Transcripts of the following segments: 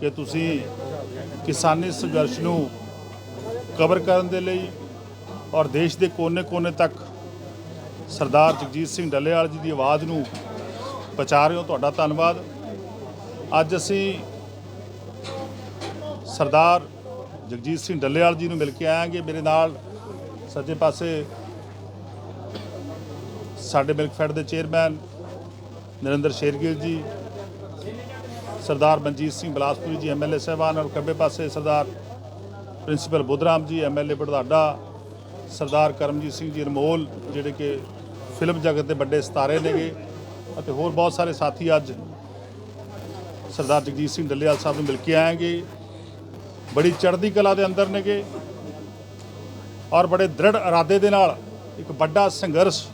ਕਿ ਤੁਸੀਂ ਕਿਸਾਨੀ ਸੰਘਰਸ਼ ਨੂੰ ਕਵਰ ਕਰਨ ਦੇ ਲਈ ਔਰ ਦੇਸ਼ ਦੇ ਕੋਨੇ-ਕੋਨੇ ਤੱਕ ਸਰਦਾਰ ਜਗਜੀਤ ਸਿੰਘ ਡੱਲੇਵਾਲ ਜੀ ਦੀ ਆਵਾਜ਼ ਨੂੰ ਪਹੁੰਚਾ ਰਹੇ ਹੋ, ਤੁਹਾਡਾ ਧੰਨਵਾਦ। ਅੱਜ ਅਸੀਂ ਸਰਦਾਰ ਜਗਜੀਤ ਸਿੰਘ ਡੱਲੇਵਾਲ ਜੀ ਨੂੰ ਮਿਲ ਕੇ ਆਏਾਂਗੇ ਮੇਰੇ ਨਾਲ ਸੱਜੇ ਪਾਸੇ ਸਾਡੇ ਮਿਲਕਫੈਡ ਦੇ ਚੇਅਰਮੈਨ ਨਰਿੰਦਰ ਸ਼ੇਰਗਿਲ ਜੀ ਸਰਦਾਰ ਮਨਜੀਤ ਸਿੰਘ ਬਲਾਸਪੁਰੀ ਜੀ ਐਮਐਲਏ ਸਾਹਿਬਾਨ ਔਰ ਖੱਬੇ ਪਾਸੇ ਸਰਦਾਰ ਪ੍ਰਿੰਸੀਪਲ ਬੁੱਧਰਾਮ ਜੀ ਐਮਐਲਏ ਬੜਦਾਡਾ, ਸਰਦਾਰ ਕਰਮਜੀਤ ਸਿੰਘ ਜੀ ਅਨਮੋਲ, ਜਿਹੜੇ ਕਿ ਫਿਲਮ ਜਗਤ ਦੇ ਵੱਡੇ ਸਿਤਾਰੇ ਨੇਗੇ ਅਤੇ ਹੋਰ ਬਹੁਤ ਸਾਰੇ ਸਾਥੀ ਅੱਜ ਸਰਦਾਰ ਜਗਜੀਤ ਸਿੰਘ ਡੱਲੇਵਾਲ ਸਾਹਿਬ ਨੂੰ ਮਿਲ ਕੇ ਆਏਗੇ। ਬੜੀ ਚੜ੍ਹਦੀ ਕਲਾ ਦੇ ਅੰਦਰ ਨੇਗੇ ਔਰ ਬੜੇ ਦ੍ਰਿੜ ਇਰਾਦੇ ਦੇ ਨਾਲ ਇੱਕ ਵੱਡਾ ਸੰਘਰਸ਼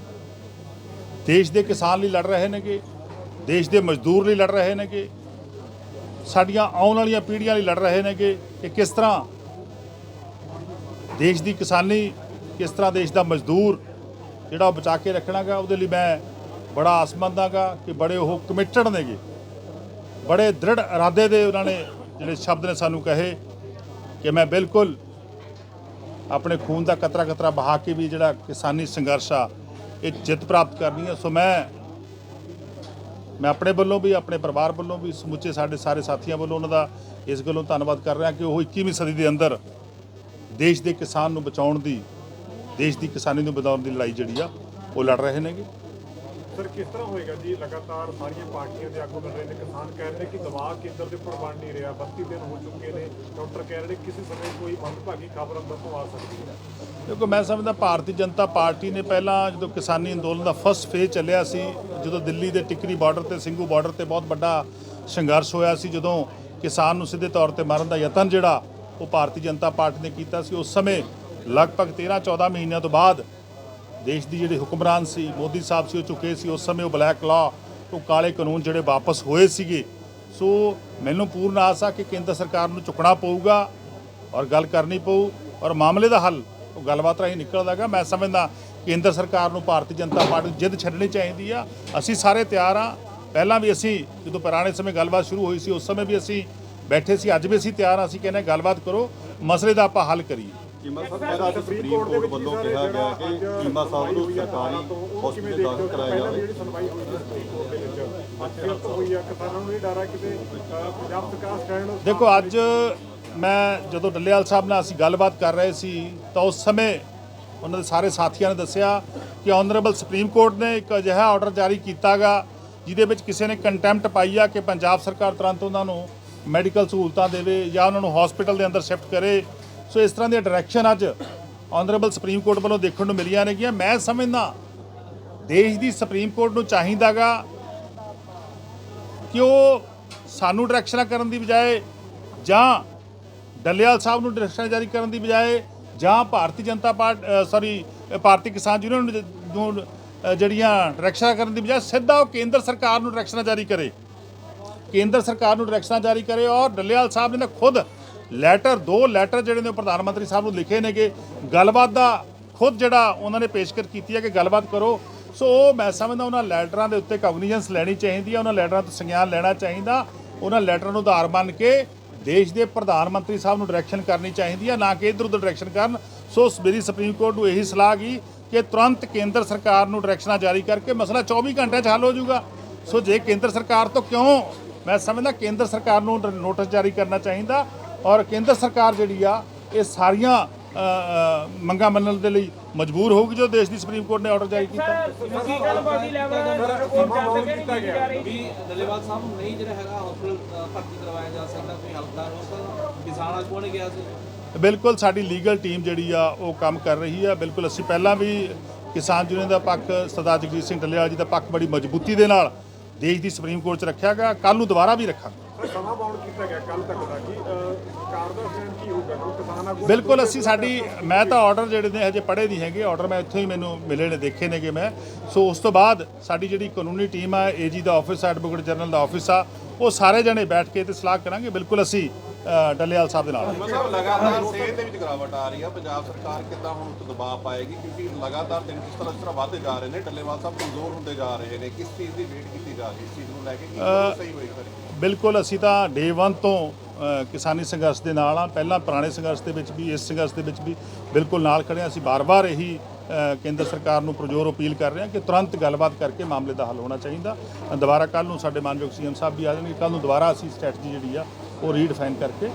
ਦੇਸ਼ ਦੇ ਕਿਸਾਨ ਲਈ ਲੜ ਰਹੇ ਨੇਗੇ, ਦੇਸ਼ ਦੇ ਮਜ਼ਦੂਰ ਲਈ ਲੜ ਰਹੇ ਨੇਗੇ। ਸਾਡੀਆਂ ਆਉਣ ਵਾਲੀਆਂ ਪੀੜ੍ਹੀਆਂ ਲਈ ਲੜ ਰਹੇ ਨੇਗੇ ਕਿ ਕਿਸ ਤਰ੍ਹਾਂ ਦੇਸ਼ ਦੀ ਕਿਸਾਨੀ, ਕਿਸ ਤਰ੍ਹਾਂ ਦੇਸ਼ ਦਾ ਮਜ਼ਦੂਰ ਜਿਹੜਾ ਉਹ ਬਚਾ ਕੇ ਰੱਖਣਾਗਾ, ਉਹਦੇ ਲਈ ਮੈਂ ਬੜਾ ਆਸਮੰਦ ਹਾਂਗਾ ਕਿ ਬੜੇ ਉਹ ਕਮਿਟਡ ਨੇਗੇ। ਬੜੇ ਦ੍ਰਿੜ ਇਰਾਦੇ ਦੇ ਉਹਨਾਂ ਨੇ ਜਿਹੜੇ ਸ਼ਬਦ ਨੇ ਸਾਨੂੰ ਕਹੇ ਕਿ ਮੈਂ ਬਿਲਕੁਲ ਆਪਣੇ ਖੂਨ ਦਾ ਕਤਰਾ ਕਤਰਾ ਬਹਾ ਕੇ ਵੀ ਜਿਹੜਾ ਕਿਸਾਨੀ ਸੰਘਰਸ਼ ਆ, ਇਹ ਜਿੱਤ ਪ੍ਰਾਪਤ ਕਰਨੀ ਹੈ ਸੋ ਮੈਂ ਮੈਂ ਆਪਣੇ ਵੱਲੋਂ ਵੀ, ਆਪਣੇ ਪਰਿਵਾਰ ਵੱਲੋਂ ਵੀ, ਸਮੁੱਚੇ ਸਾਡੇ ਸਾਰੇ ਸਾਥੀਆਂ ਵੱਲੋਂ ਉਹਨਾਂ ਦਾ ਇਸ ਗੱਲੋਂ ਧੰਨਵਾਦ ਕਰ ਰਿਹਾ ਕਿ ਉਹ 21ਵੀਂ ਸਦੀ ਦੇ ਅੰਦਰ ਦੇਸ਼ ਦੇ ਕਿਸਾਨ ਨੂੰ ਬਚਾਉਣ ਦੀ, ਦੇਸ਼ ਦੀ ਕਿਸਾਨੀ ਨੂੰ ਬਚਾਉਣ ਦੀ ਲੜਾਈ ਜਿਹੜੀ ਆ, ਉਹ ਲੜ ਰਹੇ ਨੇਗੇ। ਸਰ, ਕਿਸ ਤਰ੍ਹਾਂ ਹੋਏਗਾ ਜੀ? ਲਗਾਤਾਰ ਸਾਰੀਆਂ ਪਾਰਟੀਆਂ ਦੇ ਆਗੂ ਮਿਲ ਰਹੇ ਨੇ। ਕਿਸਾਨ ਕਹਿ ਰਹੇ ਨੇ ਕਿ ਦਬਾਅ ਕੇਂਦਰ ਦੇ ਉੱਪਰ ਬਣ ਨਹੀਂ ਰਿਹਾ। 32 ਦਿਨ ਹੋ ਚੁੱਕੇ ਨੇ। ਡਾਕਟਰ ਕਹਿ ਰਹੇ ਨੇ ਕਿਸੇ ਸਮੇਂ ਕੋਈ ਮੰਦਭਾਗੀ ਖਬਰ ਅੰਦਰ ਤੋਂ ਆ ਸਕਦੀ ਹੈ। ਕਿਉਂਕਿ ਮੈਂ ਸਮਝਦਾ ਭਾਰਤੀ ਜਨਤਾ ਪਾਰਟੀ ਨੇ ਪਹਿਲਾਂ ਜਦੋਂ ਕਿਸਾਨੀ ਅੰਦੋਲਨ ਦਾ ਫਸਟ ਫੇਜ਼ ਚੱਲਿਆ ਸੀ, ਜਦੋਂ ਦਿੱਲੀ ਦੇ ਟਿਕਰੀ ਬਾਰਡਰ ਤੇ, ਸਿੰਘੂ ਬਾਰਡਰ ਤੇ ਬਹੁਤ ਵੱਡਾ ਸੰਘਰਸ਼ ਹੋਇਆ ਸੀ, ਜਦੋਂ ਕਿਸਾਨ ਨੂੰ ਸਿੱਧੇ ਤੌਰ ਤੇ ਮਾਰਨ ਦਾ ਯਤਨ ਜਿਹੜਾ ਉਹ ਭਾਰਤੀ ਜਨਤਾ ਪਾਰਟੀ ਨੇ ਕੀਤਾ ਸੀ, ਉਸ ਸਮੇਂ ਲਗਭਗ 13 14 ਮਹੀਨਿਆਂ ਤੋਂ ਬਾਅਦ ਦੇਸ਼ ਦੀ ਜਿਹੜੀ ਹੁਕਮਰਾਨ ਸੀ, ਮੋਦੀ ਸਾਹਿਬ ਸੀ, ਉਹ ਚੁੱਕੇ ਸੀ, ਉਸ ਸਮੇਂ ਉਹ ਬਲੈਕ ਲਾ ਉਹ ਕਾਲੇ ਕਾਨੂੰਨ ਜਿਹੜੇ ਵਾਪਸ ਹੋਏ ਸੀਗੇ ਸੋ ਮੈਨੂੰ ਪੂਰਨ ਆਸ ਆ ਕਿ ਕੇਂਦਰ ਸਰਕਾਰ ਨੂੰ ਝੁਕਣਾ ਪਊਗਾ ਔਰ ਗੱਲ ਕਰਨੀ ਪਊ ਔਰ ਮਾਮਲੇ ਦਾ ਹੱਲ, ਉਹ ਗੱਲਬਾਤ ਰਾਹੀਂ ਨਿਕਲਦਾਗਾ ਮੈਂ ਸਮਝਦਾ ਕੇਂਦਰ ਸਰਕਾਰ ਨੂੰ ਭਾਰਤੀ ਜਨਤਾ ਪਾਰਟੀ ਜਿੱਦ ਛੱਡਣੀ ਚਾਹੀਦੀ ਆ। ਅਸੀਂ ਸਾਰੇ ਤਿਆਰ ਆ। ਪਹਿਲਾਂ ਵੀ ਅਸੀਂ ਜਦੋਂ ਪੁਰਾਣੇ ਸਮੇਂ ਗੱਲਬਾਤ ਸ਼ੁਰੂ ਹੋਈ ਸੀ, ਉਸ ਸਮੇਂ ਵੀ ਅਸੀਂ ਬੈਠੇ ਸੀ, ਅੱਜ ਵੀ ਅਸੀਂ ਤਿਆਰ ਆ। ਅਸੀਂ ਕਹਿੰਦੇ ਹਾਂ, ਗੱਲਬਾਤ ਕਰੋ। ਮਸਲੇ ਦਾ ਆਪਾਂ ਹੱਲ ਕਰੀਏ। ਚੀਮਾ ਸਾਹਿਬ ਪਹਿਲਾਂ ਸੁਪਰੀਮ ਕੋਰਟ ਵੱਲੋਂ ਕਿਹਾ ਗਿਆ ਕਿ ਚੀਮਾ ਸਾਹਿਬ ਨੂੰ ਸਰਕਾਰੀ ਹਸਪੀਟਲ ਦਾਖਲ ਕਰਾਇਆ ਜਾਵੇ ਜਿਹੜੀ ਸੁਣਵਾਈ ਹੋਈ ਸੀ ਸੁਪਰੀਮ ਕੋਰਟ ਦੇ ਵਿੱਚ ਅੱਜ ਫਿਰ ਤੋਂ ਹੋਈ ਆ ਕਿਸਾਨਾਂ ਨੂੰ ਇਹ ਡਰ ਆ ਕਿਤੇ ਅਹ, ਪੰਜਾਬ ਸਰਕਾਰ ਸਟੈਂਡ ਦੇਖੋ ਅੱਜ ਮੈਂ ਜਦੋਂ ਡੱਲੇਵਾਲ ਸਾਹਿਬ ਨਾਲ ਅਸੀਂ ਗੱਲਬਾਤ ਕਰ ਰਹੇ ਸੀ ਤਾਂ ਉਸ ਸਮੇਂ ਉਹਨਾਂ ਦੇ ਸਾਰੇ ਸਾਥੀਆਂ ਨੇ ਦੱਸਿਆ ਕਿ ਆਨਰੇਬਲ ਸੁਪਰੀਮ ਕੋਰਟ ਨੇ ਇੱਕ ਅਜਿਹਾ ਆਰਡਰ ਜਾਰੀ ਕੀਤਾਗਾ ਜਿਹਦੇ ਵਿੱਚ ਕਿਸੇ ਨੇ ਕੰਟੈਂਪਟ ਪਾਈ ਆ ਕਿ ਪੰਜਾਬ ਸਰਕਾਰ ਤੁਰੰਤ ਉਹਨਾਂ ਨੂੰ ਮੈਡੀਕਲ ਸਹੂਲਤਾਂ ਦੇਵੇ ਜਾਂ ਉਹਨਾਂ ਨੂੰ ਹਸਪੀਟਲ ਦੇ ਅੰਦਰ ਸ਼ਿਫਟ ਕਰੇ। ਸੋ ਇਸ ਤਰ੍ਹਾਂ ਦੀਆਂ ਡਾਇਰੈਕਸ਼ਨ ਅੱਜ ਆਨਰੇਬਲ ਸੁਪਰੀਮ ਕੋਰਟ ਵੱਲੋਂ ਦੇਖਣ ਨੂੰ ਮਿਲੀਆਂ ਨੇਗੀਆਂ। ਮੈਂ ਸਮਝਦਾ ਦੇਸ਼ ਦੀ ਸੁਪਰੀਮ ਕੋਰਟ ਨੂੰ ਚਾਹੀਦਾਗਾ ਕਿ ਉਹ ਸਾਨੂੰ ਡਾਇਰੈਕਸ਼ਨਾਂ ਕਰਨ ਦੀ ਬਜਾਏ ਜਾਂ ਡੱਲੇਵਾਲ ਸਾਹਿਬ ਨੂੰ ਡਾਇਰੈਕਸ਼ਨ ਜਾਰੀ ਕਰਨ ਦੀ ਬਜਾਏ ਜਾਂ ਭਾਰਤੀ ਜਨਤਾ ਪਾਰਟ ਸੌਰੀ ਭਾਰਤੀ ਕਿਸਾਨ ਯੂਨੀਅਨ ਨੂੰ ਜਿਹੜੀਆਂ ਡਾਇਰੈਕਸ਼ਨਾਂ ਕਰਨ ਦੀ ਬਜਾਏ ਸਿੱਧਾ ਉਹ ਕੇਂਦਰ ਸਰਕਾਰ ਨੂੰ ਡਾਇਰੈਕਸ਼ਨਾਂ ਜਾਰੀ ਕਰੇ। ਕੇਂਦਰ ਸਰਕਾਰ ਨੂੰ ਡਾਇਰੈਕਸ਼ਨਾਂ ਜਾਰੀ ਕਰੇ ਔਰ ਡੱਲੇਵਾਲ ਸਾਹਿਬ ਨੇ ਤਾਂ ਖੁਦ ਲੈਟਰ, ਦੋ ਲੈਟਰ ਜਿਹੜੇ ਨੇ ਉਹ ਪ੍ਰਧਾਨ ਮੰਤਰੀ ਸਾਹਿਬ ਨੂੰ ਲਿਖੇ ਨੇਗੇ। ਗੱਲਬਾਤ ਦਾ ਖੁਦ ਜਿਹੜਾ ਉਹਨਾਂ ਨੇ ਪੇਸ਼ਕਸ਼ ਕੀਤੀ ਹੈ ਕਿ ਗੱਲਬਾਤ ਕਰੋ। ਸੋ ਉਹ ਮੈਂ ਸਮਝਦਾ ਉਹਨਾਂ ਲੈਟਰਾਂ ਦੇ ਉੱਤੇ ਕੌਗਨੀਜੈਂਸ ਲੈਣੀ ਚਾਹੀਦੀ ਹੈ, ਉਹਨਾਂ ਲੈਟਰਾਂ ਤੋਂ ਸੰਗਿਆਨ ਲੈਣਾ ਚਾਹੀਦਾ, ਉਹਨਾਂ ਲੈਟਰਾਂ ਨੂੰ ਆਧਾਰ ਮੰਨ ਕੇ ਦੇਸ਼ ਦੇ ਪ੍ਰਧਾਨ ਮੰਤਰੀ ਸਾਹਿਬ ਨੂੰ ਡਾਇਰੈਕਸ਼ਨ ਕਰਨੀ ਚਾਹੀਦੀ ਹੈ, ਨਾ ਕਿ ਇਧਰ ਉਧਰ ਡਾਇਰੈਕਸ਼ਨ ਕਰਨ। ਸੋ ਮੇਰੀ ਸੁਪਰੀਮ ਕੋਰਟ ਨੂੰ ਇਹੀ ਸਲਾਹ ਗਈ ਕਿ ਤੁਰੰਤ ਕੇਂਦਰ ਸਰਕਾਰ ਨੂੰ ਡਾਇਰੈਕਸ਼ਨਾਂ ਜਾਰੀ ਕਰਕੇ ਮਸਲਾ 24 ਘੰਟਿਆਂ 'ਚ ਹੱਲ ਹੋ ਜਾਊਗਾ। ਸੋ ਜੇ ਕੇਂਦਰ ਸਰਕਾਰ ਤੋਂ ਕਿਉਂ? ਮੈਂ ਸਮਝਦਾ ਕੇਂਦਰ ਸਰਕਾਰ ਨੂੰ ਨੋਟਿਸ ਜਾਰੀ ਕਰਨਾ ਚਾਹੀਦਾ। ਔਰ ਕੇਂਦਰ ਸਰਕਾਰ ਜਿਹੜੀ ਆ ਇਹ ਸਾਰੀਆਂ ਮੰਗਾਂ ਮੰਨਣ ਦੇ ਲਈ ਮਜਬੂਰ ਹੋਊਗੀ ਜੋ ਦੇਸ਼ ਦੀ ਸੁਪਰੀਮ ਕੋਰਟ ਨੇ ਆਰਡਰ ਜਾਰੀ ਕੀਤਾ। ਤੁਸੀਂ ਗੱਲਬਾਤੀ ਲੈਵਲ ਰਿਪੋਰਟ ਕਰ ਨਹੀਂ ਕੀਤੀ ਰਹੀ? ਵੀ ਡੱਲੇਵਾਲ ਸਾਹਿਬ ਨੂੰ ਨਹੀਂ ਜਿਹੜਾ ਹੈਗਾ ਹਸਪੀਟਲ ਭਰਤੀ ਕਰਵਾਇਆ ਜਾ ਸਕਦਾ ਕੋਈ ਹਲਕਾ ਰੋਕ ਕਿਸਾਨ ਅੱਜ ਕੋਲ ਗਿਆ ਸੀ? ਬਿਲਕੁਲ ਸਾਡੀ ਲੀਗਲ ਟੀਮ ਜਿਹੜੀ ਆ ਉਹ ਕੰਮ ਕਰ ਰਹੀ ਆ। ਬਿਲਕੁਲ ਅਸੀਂ ਪਹਿਲਾਂ ਵੀ ਕਿਸਾਨ ਯੂਨੀਅਨ ਦਾ ਪੱਖ ਸਰਦਾਰ ਜਗਜੀਤ ਸਿੰਘ ਡੱਲੇਵਾਲ ਜੀ ਦਾ ਪੱਖ ਬੜੀ ਮਜ਼ਬੂਤੀ ਦੇ ਨਾਲ ਦੇਸ਼ ਦੀ ਸੁਪਰੀਮ ਕੋਰਟ 'ਚ ਰੱਖਿਆ ਗਿਆ। ਕੱਲ ਨੂੰ ਦੁਬਾਰਾ ਵੀ ਰੱਖਾਂਗੇ। ਸਮਾਂ ਬਾਉਂਡ ਕੀਤਾ ਗਿਆ ਕੱਲ ਤੱਕ ਦਾ ਕਿ ਅਹ, ਸਰਕਾਰ ਦਾ ਸਟੈਂਡ ਕੀ ਹੋਊਗਾ? ਕਿਉਂਕਿ ਕਿਸਾਨ ਆਗੂ ਬਿਲਕੁਲ ਅਸੀਂ ਸਾਡੀ ਮੈਂ ਤਾਂ ਆਰਡਰ ਜਿਹੜੇ ਨੇ ਹਜੇ ਪੜ੍ਹੇ ਨਹੀਂ ਹੈਗੇ। ਆਰਡਰ ਮੈਂ ਇੱਥੇ ਹੀ ਮੈਨੂੰ ਮਿਲੇ ਨੇ ਦੇਖੇ ਨੇਗੇ ਮੈਂ। ਸੋ ਉਸ ਤੋਂ ਬਾਅਦ ਸਾਡੀ ਜਿਹੜੀ ਕਾਨੂੰਨੀ ਟੀਮ ਆ ਏਜੀ ਦਾ ਆਫਿਸ ਆ ਐਡਵੋਕੇਟ ਜਨਰਲ ਦਾ ਆਫਿਸ ਆ ਉਹ ਸਾਰੇ ਜਣੇ ਬੈਠ ਕੇ ਤੇ ਸਲਾਹ ਕਰਾਂਗੇ। ਬਿਲਕੁਲ ਅਸੀਂ ਡੱਲੇਵਾਲ ਸਾਹਿਬ ਦੇ ਨਾਲ। ਮਤਲਬ ਲਗਾਤਾਰ ਸਿਹਤ ਦੇ ਵਿੱਚ ਗਿਰਾਵਟ ਆ ਰਹੀ ਆ। ਪੰਜਾਬ ਸਰਕਾਰ ਕਿੱਦਾਂ ਹੁਣ ਦਬਾਅ ਪਾਏਗੀ? ਕਿਉਂਕਿ ਲਗਾਤਾਰ ਦਿਨ ਕਿਸ ਤਰ੍ਹਾਂ ਇਸ ਤਰ੍ਹਾਂ ਵਧਦੇ ਜਾ ਰਹੇ ਨੇ। ਡੱਲੇਵਾਲ ਸਾਹਿਬ ਕਮਜ਼ੋਰ ਹੁੰਦੇ ਜਾ ਰਹੇ ਨੇ। ਕਿਸ ਚੀਜ਼ ਦੀ ਵੇਟ ਕੀਤੀ ਜਾ ਰਹੀ ਇਸ ਚੀਜ਼ ਨੂੰ ਲੈ ਕੇ ਕੀ ਸਹੀ ਹੋਏਗਾ? ਬਿਲਕੁਲ ਅਸੀਂ ਤਾਂ ਡੇ 1 ਤੋਂ ਕਿਸਾਨੀ ਸੰਘਰਸ਼ ਦੇ ਨਾਲ ਆ ਪਹਿਲਾਂ ਪੁਰਾਣੇ ਸੰਘਰਸ਼ ਦੇ ਵਿੱਚ ਵੀ, ਇਸ ਸੰਘਰਸ਼ ਦੇ ਵਿੱਚ ਵੀ ਬਿਲਕੁਲ ਨਾਲ ਖੜੇ ਹਾਂ। ਅਸੀਂ ਬਾਰ-ਬਾਰ ਇਹੀ ਕੇਂਦਰ ਸਰਕਾਰ ਨੂੰ ਪ੍ਰਜੋਰ ਅਪੀਲ ਕਰ ਰਹੇ ਹਾਂ ਕਿ ਤੁਰੰਤ ਗੱਲਬਾਤ ਕਰਕੇ ਮਾਮਲੇ ਦਾ ਹੱਲ ਹੋਣਾ ਚਾਹੀਦਾ। ਦੁਬਾਰਾ ਕੱਲ ਨੂੰ ਸਾਡੇ ਮਾਨਯੋਗ ਸੀਐਮ ਸਾਹਿਬ ਵੀ ਆ ਜਾਣਗੇ। ਕੱਲ ਨੂੰ ਦੁਬਾਰਾ ਅਸੀਂ ਸਟ੍ਰੈਟਜੀ ਜਿਹੜੀ ਆ, ਉਹ ਰੀਡਿਫਾਈਨ ਕਰਕੇ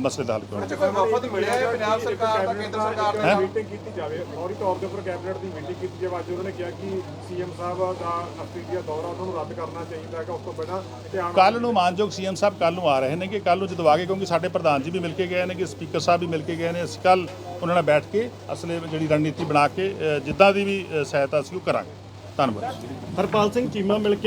ਮਸਲੇ ਦਾ ਹੱਲ ਕਰਾਂਗੇ ਅੱਛਾ ਕੋਈ ਵਫਦ ਮਿਲਿਆ ਹੈ ਪੰਜਾਬ ਸਰਕਾਰ ਦਾ ਕੇਂਦਰ ਸਰਕਾਰ? ਦਾ? ਮੀਟਿੰਗ ਕੀਤੀ ਜਾਵੇ। ਫੌਰੀ ਤੌਰ ਦੇ ਉੱਪਰ ਕੈਬਨਿਟ ਦੀ ਮੀਟਿੰਗ ਕੀਤੀ ਜਾਵੇ। ਅੱਜ ਉਹਨਾਂ ਨੇ ਕਿਹਾ ਕਿ ਸੀਐਮ ਸਾਹਿਬ ਦਾ ਆਸਟ੍ਰੇਲੀਆ ਦੌਰਾ ਉਹਨਾਂ ਨੂੰ ਰੱਦ ਕਰਨਾ ਚਾਹੀਦਾ ਹੈਗਾ। ਉਸ ਤੋਂ ਬਿਨਾਂ ਧਿਆਨ ਕੱਲ ਨੂੰ ਮਾਨਯੋਗ ਸੀਐਮ ਸਾਹਿਬ ਕੱਲ ਨੂੰ ਆ ਰਹੇ ਨੇ ਕਿ ਕੱਲ ਨੂੰ ਜਦੋਂ ਆ ਗਏ ਕਿਉਂਕਿ ਸਾਡੇ ਪ੍ਰਧਾਨ ਜੀ ਵੀ ਮਿਲ ਕੇ ਗਏ ਨੇ ਕਿ ਸਪੀਕਰ ਸਾਹਿਬ ਵੀ ਮਿਲ ਕੇ ਗਏ ਨੇ। ਅਸੀਂ ਕੱਲ ਉਹਨਾਂ ਨਾਲ ਬੈਠ ਕੇ ਅਸਲੇ ਜਿਹੜੀ ਰਣਨੀਤੀ ਬਣਾ ਕੇ ਜਿੱਦਾਂ ਦੀ ਵੀ ਸਹਾਇਤਾ ਸੀ ਉਹ ਕਰਾਂਗੇ। ਧੰਨਵਾਦ। ਹਰਪਾਲ ਸਿੰਘ ਚੀਮਾ ਮਿਲ ਕੇ